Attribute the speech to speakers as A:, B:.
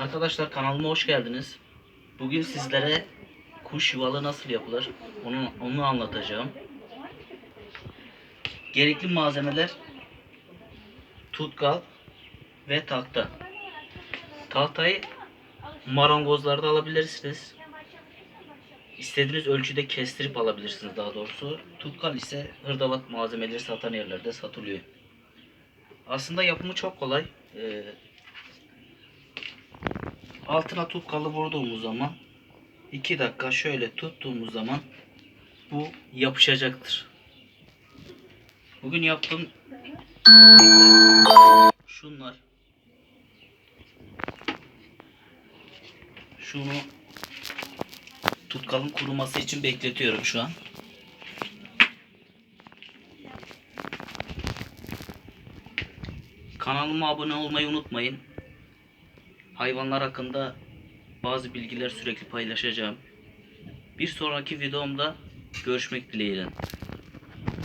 A: Arkadaşlar kanalıma hoş geldiniz. Bugün sizlere kuş yuvalı nasıl yapılır onu, onu anlatacağım. Gerekli malzemeler tutkal ve tahta. Tahtayı marangozlarda alabilirsiniz. İstediğiniz ölçüde kestirip alabilirsiniz daha doğrusu. Tutkal ise hırdavat malzemeleri satan yerlerde satılıyor. Aslında yapımı çok kolay. Ee, altına tutkalı vurduğumuz zaman 2 dakika şöyle tuttuğumuz zaman bu yapışacaktır. Bugün yaptığım şunlar. Şunu tutkalın kuruması için bekletiyorum şu an. Kanalıma abone olmayı unutmayın. Hayvanlar hakkında bazı bilgiler sürekli paylaşacağım. Bir sonraki videomda görüşmek dileğiyle.